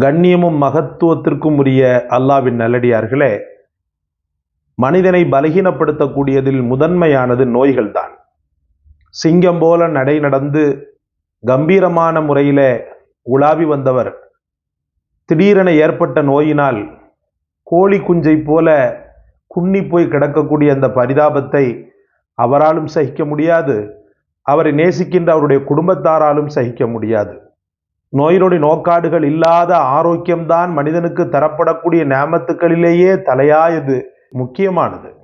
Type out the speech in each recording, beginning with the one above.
கண்ணியமும் மகத்துவத்திற்கும் உரிய அல்லாவின் நல்லடியார்களே மனிதனை பலகீனப்படுத்தக்கூடியதில் முதன்மையானது நோய்கள்தான். சிங்கம் போல நடை நடந்து கம்பீரமான முறையில உலாவி வந்தவர். திடீரென ஏற்பட்ட நோயினால் கோழி குஞ்சை போல குன்னி போய் கிடக்கக்கூடிய அந்த பரிதாபத்தை அவராலும் சகிக்க முடியாது. அவரை நேசிக்கின்ற அவருடைய குடும்பத்தாராலும் சகிக்க முடியாது. நோயினுடைய நோக்காடுகள் இல்லாத ஆரோக்கியம்தான் மனிதனுக்கு தரப்படக்கூடிய நேமத்துக்களிலேயே தலையாயது முக்கியமானது.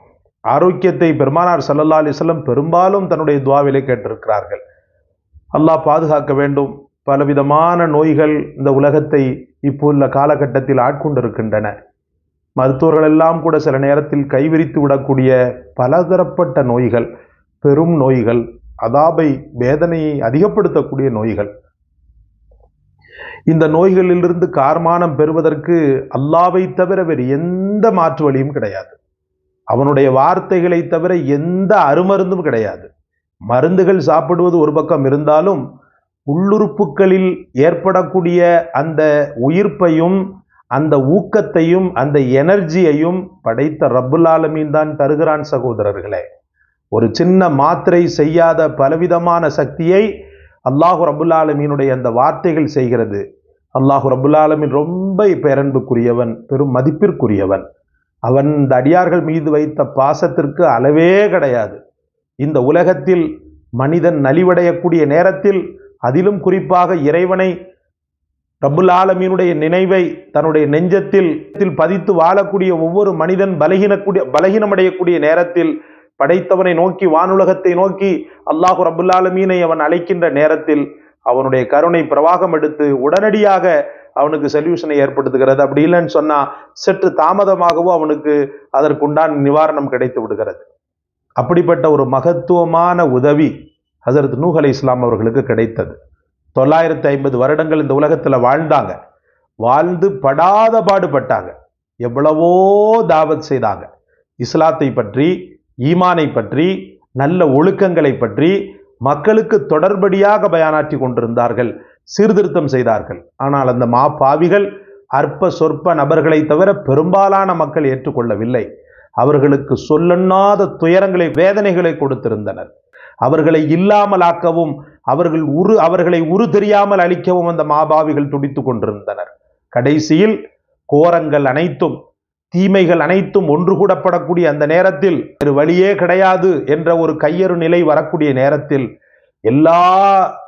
ஆரோக்கியத்தை பெருமானார் சல்லல்லா அலிஸ்லம் பெரும்பாலும் தன்னுடைய துவாவிலே கேட்டிருக்கிறார்கள். அல்லாஹ் பாதுகாக்க வேண்டும். பலவிதமான நோய்கள் இந்த உலகத்தை இப்போ உள்ள காலகட்டத்தில் ஆட்கொண்டிருக்கின்றன. மருத்துவர்கள் எல்லாம் கூட சில நேரத்தில் கைவிரித்து விடக்கூடிய பலதரப்பட்ட நோய்கள் பெரும் நோய்கள் அதாபை வேதனையை அதிகப்படுத்தக்கூடிய நோய்கள். இந்த நோய்களிலிருந்து கார்மானம் பெறுவதற்கு அல்லாவை தவிர வேறு எந்த மாற்று வழியும் கிடையாது. அவனுடைய வார்த்தைகளை தவிர எந்த அருமருந்தும் கிடையாது. மருந்துகள் சாப்பிடுவது ஒரு பக்கம் இருந்தாலும் உள்ளுறுப்புகளில் ஏற்படக்கூடிய அந்த உயிர்ப்பையும் அந்த ஊக்கத்தையும் அந்த எனர்ஜியையும் படைத்த ரப்புல் ஆலமீன் தான் தருகிறான் சகோதரர்களே. ஒரு சின்ன மாத்திரை செய்யாத பலவிதமான சக்தியை அல்லாஹு ரபுல்லாலமீனுடைய அந்த வார்த்தைகள் செய்கிறது. அல்லாஹு ரபுல் ரொம்ப பேரன்புக்குரியவன் பெரும் மதிப்பிற்குரியவன். அவன் இந்த அடியார்கள் மீது வைத்த பாசத்திற்கு அளவே கிடையாது. இந்த உலகத்தில் மனிதன் நலிவடையக்கூடிய நேரத்தில் அதிலும் குறிப்பாக இறைவனை ரபுல் ஆலமீனுடைய நினைவை தன்னுடைய நெஞ்சத்தில் பதித்து வாழக்கூடிய ஒவ்வொரு மனிதன் பலகீனக்கூடிய பலகீனமடையக்கூடிய நேரத்தில் படைத்தவனை நோக்கி வானுலகத்தை நோக்கி அல்லாஹு ரபுல் அவன் அழைக்கின்ற நேரத்தில் அவனுடைய கருணை பிரவாகம் எடுத்து உடனடியாக அவனுக்கு சொல்யூஷனை ஏற்படுத்துகிறது. அப்படி இல்லைன்னு சொன்னா சற்று தாமதமாகவோ அவனுக்கு அதற்குண்டான நிவாரணம் கிடைத்து விடுகிறது. அப்படிப்பட்ட ஒரு மகத்துவமான உதவி ஹசரத் நூஹ் அலி இஸ்லாம் அவர்களுக்கு கிடைத்தது. தொள்ளாயிரத்தி ஐம்பது வருடங்கள் இந்த உலகத்தில் வாழ்ந்தாங்க. வாழ்ந்து படாத பாடுபட்டாங்க. எவ்வளவோ தாவத் செய்தாங்க. இஸ்லாத்தை பற்றி ஈமானை பற்றி நல்ல ஒழுக்கங்களை பற்றி மக்களுக்கு தொடர்படியாக பயானாற்றி கொண்டிருந்தார்கள் சீர்திருத்தம் செய்தார்கள். ஆனால் அந்த மா பாவிகள் அற்ப சொற்ப நபர்களை தவிர பெரும்பாலான மக்கள் ஏற்றுக்கொள்ளவில்லை. அவர்களுக்கு சொல்லண்ணாத துயரங்களை வேதனைகளை கொடுத்திருந்தனர். அவர்களை இல்லாமலாக்கவும் அவர்கள் உரு அவர்களை உரு தெரியாமல் அழிக்கவும் அந்த மாபாவிகள் துடித்து கொண்டிருந்தனர். கடைசியில் கோரங்கள் அனைத்தும் தீமைகள் அனைத்தும் ஒன்று கூடப்படக்கூடிய அந்த நேரத்தில் வேறு வழியே கிடையாது என்ற ஒரு கையறு நிலை வரக்கூடிய நேரத்தில் எல்லா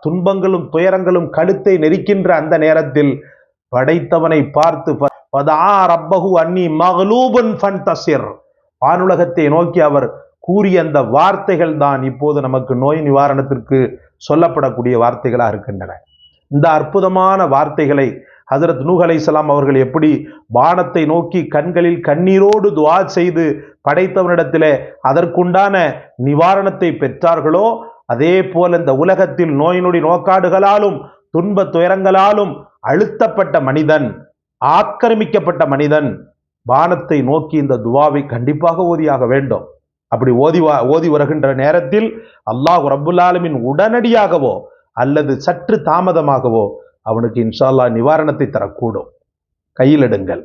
துன்பங்களும் துயரங்களும் கழுத்தை நெரிக்கின்ற அந்த நேரத்தில் படைத்தவனை பார்த்து ரப்பகு அன்னி மகளூபன் ஃபன் தசிர் வானுலகத்தை நோக்கி அவர் கூறிய அந்த வார்த்தைகள் தான் இப்போது நமக்கு நோய் நிவாரணத்திற்கு சொல்லப்படக்கூடிய வார்த்தைகளாக இருக்கின்றன. இந்த அற்புதமான வார்த்தைகளை ஹசரத் நூஹ் அலைசலாம் அவர்கள் எப்படி வானத்தை நோக்கி கண்களில் கண்ணீரோடு துவா செய்து படைத்தவனிடத்திலே அதற்குண்டான நிவாரணத்தை பெற்றார்களோ அதே போல இந்த உலகத்தில் நோய் நொடி நோக்காடுகளாலும் துன்ப துயரங்களாலும் அழுத்தப்பட்ட மனிதன் ஆக்கிரமிக்கப்பட்ட மனிதன் வானத்தை நோக்கி இந்த துவாவை கண்டிப்பாக ஓதியாக வேண்டும். அப்படி ஓதி வா ஓதி வருகின்ற நேரத்தில் அல்லாஹ் ரபுல்லாலுமின் உடனடியாகவோ அல்லது சற்று தாமதமாகவோ அவனுக்கு இன்ஷால்லா நிவாரணத்தை தரக்கூடும். கையில் எடுங்கள்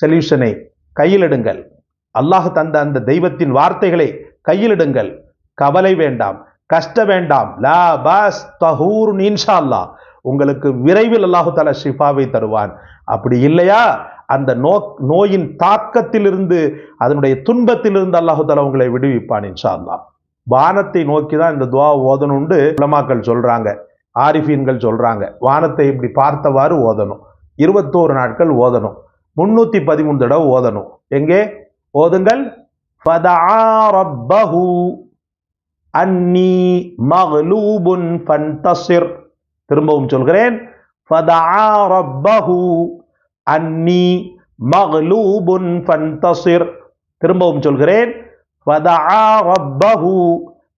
சொல்யூஷனை கையில் எடுங்கள் அல்லாஹ் தந்த அந்த தெய்வத்தின் வார்த்தைகளை கையில் எடுங்கள் கவலை வேண்டாம். கஷ்ட வேண்டாம். லா பாஸ் தஹூர் இன்ஷா அல்லாஹ் உங்களுக்கு விரைவில் அல்லாஹு தலா ஷிஃபாவை தருவான். அப்படி இல்லையா? அந்த நோ நோயின் தாக்கத்திலிருந்து அதனுடைய துன்பத்திலிருந்து அல்லாஹு தலா உங்களை விடுவிப்பான் இன்ஷா அல்லாஹ் வானத்தை நோக்கி தான் இந்த துவா ஓதணுண்டு உலமாக்கள் சொல்றாங்க. ஆரிஃபீன்கள் சொல்கிறாங்க வானத்தை இப்படி பார்த்தவாறு ஓதணும். இருபத்தோரு நாட்கள் ஓதணும். முந்நூற்றி பதிமூணு தடவை ஓதணும். எங்கே? ஓதுங்கள். ஃபதஆ அன்னி மக்லூபுன் ஃபன்தசிர். திரும்பவும் சொல்கிறேன். ஃபதஆ அன்னி மகளூபுன் ஃபன்தசிர். திரும்பவும் சொல்கிறேன்.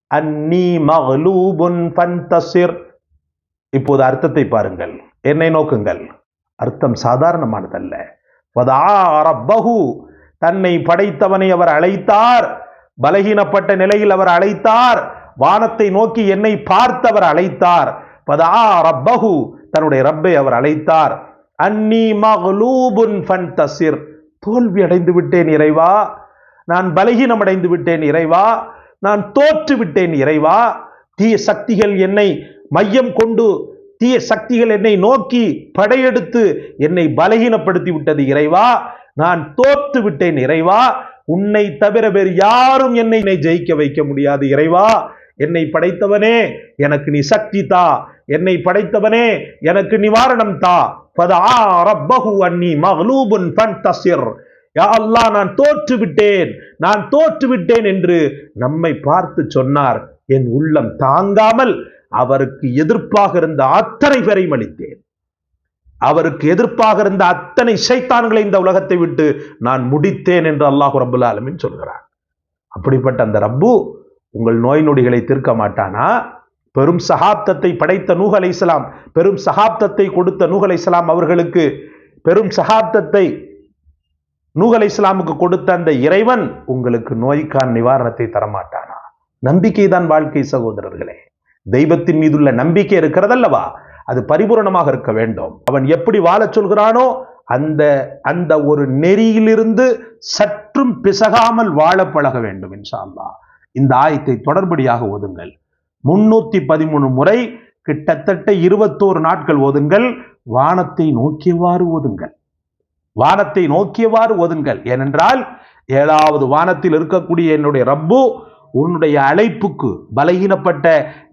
அன்னி மக்லூபுன் ஃபன்தசிர். இப்போது அர்த்தத்தை பாருங்கள். என்னை நோக்குங்கள். அர்த்தம் சாதாரணமானதல்ல. ஃபதஆ ரப்பஹு தன்னை படைத்தவனை அவர் அழைத்தார். பலகீனப்பட்ட நிலையில் அவர் அழைத்தார். வானத்தை நோக்கி என்னை பார்த்தவர் அழைத்தார். பதா ரப்பஹு தன்னுடைய ரப்பை அவர் அழைத்தார். அன்னி மகளூபுன் ஃபன்தசிர் தோல்வி அடைந்து விட்டேன் இறைவா. நான் பலகீனம் அடைந்து விட்டேன் இறைவா. நான் தோற்று விட்டேன் இறைவா. தீய சக்திகள் என்னை மையம் கொண்டு தீய சக்திகள் என்னை நோக்கி படையெடுத்து என்னை பலகீனப்படுத்தி விட்டது இறைவா. நான் தோத்து விட்டேன் இறைவா. உன்னை தவிர வேறு யாரும் என்னை ஜெயிக்க வைக்க முடியாது இறைவா. என்னை படைத்தவனே எனக்கு நீ சக்தி தா. என்னை படைத்தவனே எனக்கு நிவாரணம் தா. பதா அன்னி யா அல்லாஹ் நான் தோற்று விட்டேன். நான் தோற்று விட்டேன் என்று நம்மை பார்த்து சொன்னார். என் உள்ளம் தாங்காமல் அவருக்கு எதிர்ப்பாக இருந்த அத்தனை பேரையும் அளித்தேன் அவருக்கு எதிர்ப்பாக இருந்த அத்தனை சைத்தான்களை இந்த உலகத்தை விட்டு நான் முடித்தேன் என்று அல்லாஹ் ரபுல் ஆலமின் சொல்கிறார் அப்படிப்பட்ட அந்த ரப்பு உங்கள் நோய் நொடிகளை தீர்க்க மாட்டானா? பெரும் சகாப்தத்தை படைத்த நூஹ் இஸ்லாம் பெரும் சகாப்தத்தை கொடுத்த நூஹ் இஸ்லாம் அவர்களுக்கு பெரும் சகாப்தத்தை நூஹ் இஸ்லாமுக்கு கொடுத்த அந்த இறைவன் உங்களுக்கு நோய்க்கான நிவாரணத்தை தரமாட்டானா? நம்பிக்கை தான் வாழ்க்கை சகோதரர்களே. தெய்வத்தின் மீதுள்ள நம்பிக்கை இருக்கிறதல்லவா? அது பரிபூரணமாக இருக்க வேண்டும். அவன் எப்படி வாழச் சொல்கிறானோ அந்த அந்த ஒரு நெறியிலிருந்து சற்றும் பிசகாமல் வாழ பழக வேண்டும் இன்ஷா இந்த ஆயத்தை தொடர்படியாக ஓதுங்கள். முன்னூத்தி பதிமூணு முறை கிட்டத்தட்ட இருபத்தோரு நாட்கள் ஓதுங்கள். வானத்தை நோக்கியவாறு ஓதுங்கள். வானத்தை நோக்கியவாறு ஓதுங்கள். ஏனென்றால் ஏழாவது வானத்தில் இருக்கக்கூடிய என்னுடைய ரப்பு உன்னுடைய அழைப்புக்கு பலகீனப்பட்ட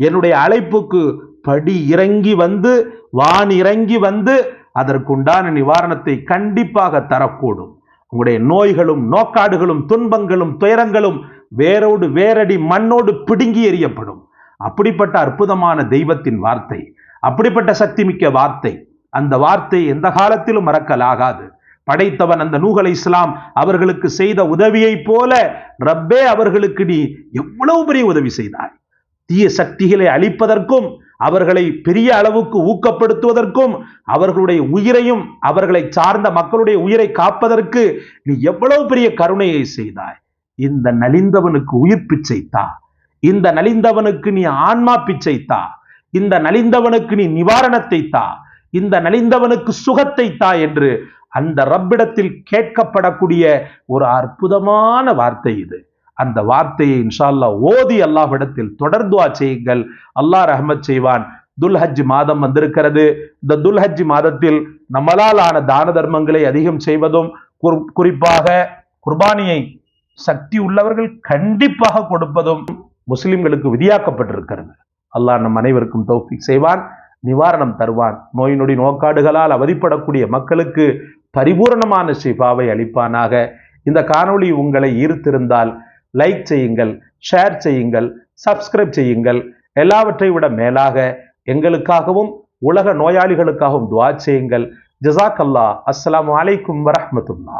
என்னுடைய அழைப்புக்கு படி இறங்கி வந்து வான் இறங்கி வந்து அதற்குண்டான நிவாரணத்தை கண்டிப்பாக தரக்கூடும். உங்களுடைய நோய்களும் நோக்காடுகளும் துன்பங்களும் துயரங்களும் வேரோடு வேரடி மண்ணோடு பிடுங்கி எறியப்படும். அப்படிப்பட்ட அற்புதமான தெய்வத்தின் வார்த்தை அப்படிப்பட்ட சக்தி மிக்க வார்த்தை அந்த வார்த்தை எந்த காலத்திலும் மறக்கலாகாது. படைத்தவன் அந்த நூகல் இஸ்லாம் அவர்களுக்கு செய்த உதவியைப் போல ரப்பே அவர்களுக்கு நீ எவ்வளவு பெரிய உதவி செய்தாய். தீய சக்திகளை அழிப்பதற்கும் அவர்களை பெரிய அளவுக்கு ஊக்கப்படுத்துவதற்கும் அவர்களுடைய உயிரையும் அவர்களை சார்ந்த மக்களுடைய உயிரை காப்பதற்கு நீ எவ்வளவு பெரிய கருணையை செய்தாய். இந்த நலிந்தவனுக்கு உயிர் பிச்சைத்தா இந்த நலிந்தவனுக்கு நீ ஆன்மா பிச்சைத்தா இந்த நலிந்தவனுக்கு நீ நிவாரணத்தை தா. இந்த நலிந்தவனுக்கு சுகத்தை தா என்று அந்த ரப்பிடத்தில் கேட்கப்படக்கூடிய ஒரு அற்புதமான வார்த்தை இது. அந்த வார்த்தையை இன்ஷால்லா ஓதி அல்லாஹ்விடத்தில் தொடர்ந்துவா செய்யுங்கள். அல்லாஹ் ரஹமத் செய்வான். துல்ஹஜ் மாதம் வந்திருக்கிறது. இந்த துல்ஹஜ் மாதத்தில் நம்மளால் ஆன தான தர்மங்களை அதிகம் செய்வதும் குறிப்பாக குர்பானியை சக்தி உள்ளவர்கள் கண்டிப்பாக கொடுப்பதும் முஸ்லிம்களுக்கு விதியாக்கப்பட்டிருக்கிறது. அல்லாஹ் நம் அனைவருக்கும் தௌஃபிக் செய்வான். நிவாரணம் தருவான். நோய் நொடி நோக்காடுகளால் அவதிப்படக்கூடிய மக்களுக்கு பரிபூரணமான ஷிஃபாவை அளிப்பானாக. இந்த காணொளி உங்களை ஈர்த்திருந்தால் லைக் செய்யுங்கள் ஷேர் செய்யுங்கள் சப்ஸ்கிரைப் செய்யுங்கள். எல்லாவற்றை விட மேலாக எங்களுக்காகவும் உலக நோயாளிகளுக்காகவும் துவா செய்யுங்கள். ஜசாக் அல்லா அஸ்லாம் அலைக்கும் வரமத்துல்லா